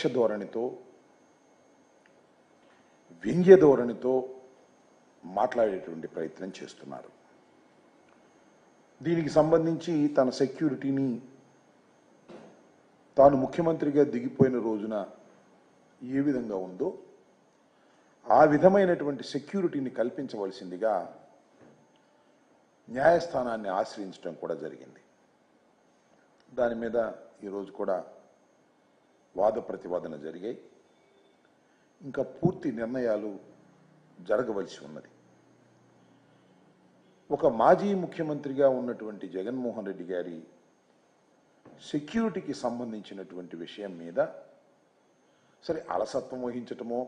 నిర్లక్ష్య ధోరణితో వ్యంగ్య ధోరణితో మాట్లాడేటువంటి ప్రయత్నం చేస్తున్నారు. దీనికి సంబంధించి తన సెక్యూరిటీని తాను ముఖ్యమంత్రిగా దిగిపోయిన రోజున ఏ విధంగా ఉందో ఆ విధమైనటువంటి సెక్యూరిటీని కల్పించవలసిందిగా న్యాయస్థానాన్ని ఆశ్రయించడం కూడా జరిగింది. దాని మీద ఈరోజు కూడా వాద ప్రతివాదన జరిగాయి. ఇంకా పూర్తి నిర్ణయాలు జరగవలసి ఉన్నది. ఒక మాజీ ముఖ్యమంత్రిగా ఉన్నటువంటి జగన్మోహన్ రెడ్డి గారి సెక్యూరిటీకి సంబంధించినటువంటి విషయం మీద సరే అలసత్వం వహించటమో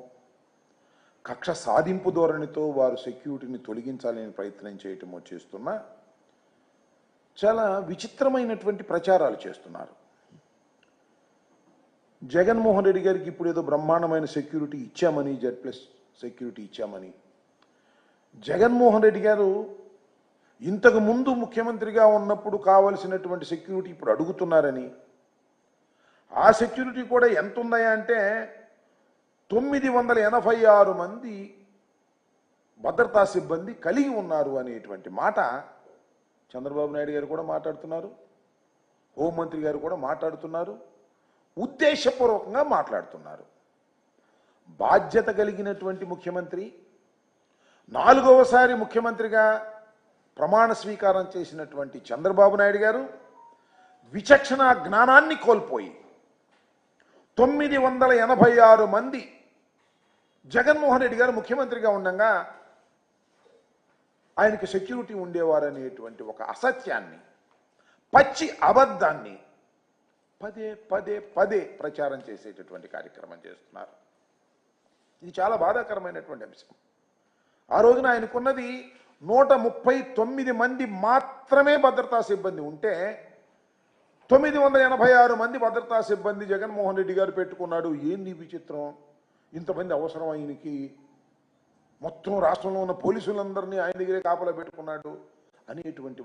కక్ష సాధింపు ధోరణితో వారు సెక్యూరిటీని తొలగించాలని ప్రయత్నం చేయటమో చేస్తున్నా చాలా విచిత్రమైనటువంటి ప్రచారాలు చేస్తున్నారు. జగన్మోహన్ రెడ్డి గారికి ఇప్పుడు ఏదో బ్రహ్మాండమైన సెక్యూరిటీ ఇచ్చామని జెడ్ ప్లస్ సెక్యూరిటీ ఇచ్చామని. జగన్మోహన్ రెడ్డి గారు ఇంతకు ముందు ముఖ్యమంత్రిగా ఉన్నప్పుడు కావలసినటువంటి సెక్యూరిటీ ఇప్పుడు అడుగుతున్నారని. ఆ సెక్యూరిటీ కూడా ఎంత ఉన్నాయా అంటే తొమ్మిది వందల ఎనభై ఆరు మంది భద్రతా సిబ్బంది కలిగి ఉన్నారు అనేటువంటి మాట చంద్రబాబు నాయుడు గారు కూడా మాట్లాడుతున్నారు. హోంమంత్రి గారు కూడా మాట్లాడుతున్నారు. ఉద్దేశపూర్వకంగా మాట్లాడుతున్నారు. బాధ్యత కలిగినటువంటి ముఖ్యమంత్రి నాలుగవసారి ముఖ్యమంత్రిగా ప్రమాణ స్వీకారం చేసినటువంటి చంద్రబాబు నాయుడు గారు విచక్షణ జ్ఞానాన్ని కోల్పోయి తొమ్మిది వందల ఎనభై ఆరు మంది జగన్మోహన్ రెడ్డి గారు ముఖ్యమంత్రిగా ఉండగా ఆయనకి సెక్యూరిటీ ఉండేవారనేటువంటి ఒక అసత్యాన్ని పచ్చి అబద్ధాన్ని పదే పదే పదే ప్రచారం చేసేటటువంటి కార్యక్రమం చేస్తున్నారు. ఇది చాలా బాధాకరమైనటువంటి అంశం. ఆ రోజున ఆయనకున్నది నూట ముప్పై తొమ్మిది మంది మాత్రమే భద్రతా సిబ్బంది ఉంటే తొమ్మిది వందల ఎనభై ఆరు మంది భద్రతా సిబ్బంది జగన్మోహన్ రెడ్డి గారు పెట్టుకున్నాడు. ఏంది విచిత్రం? ఇంతమంది అవసరం ఆయనకి. మొత్తం రాష్ట్రంలో ఉన్న పోలీసులందరినీ ఆయన దగ్గరే కాపలా పెట్టుకున్నాడు అనేటువంటి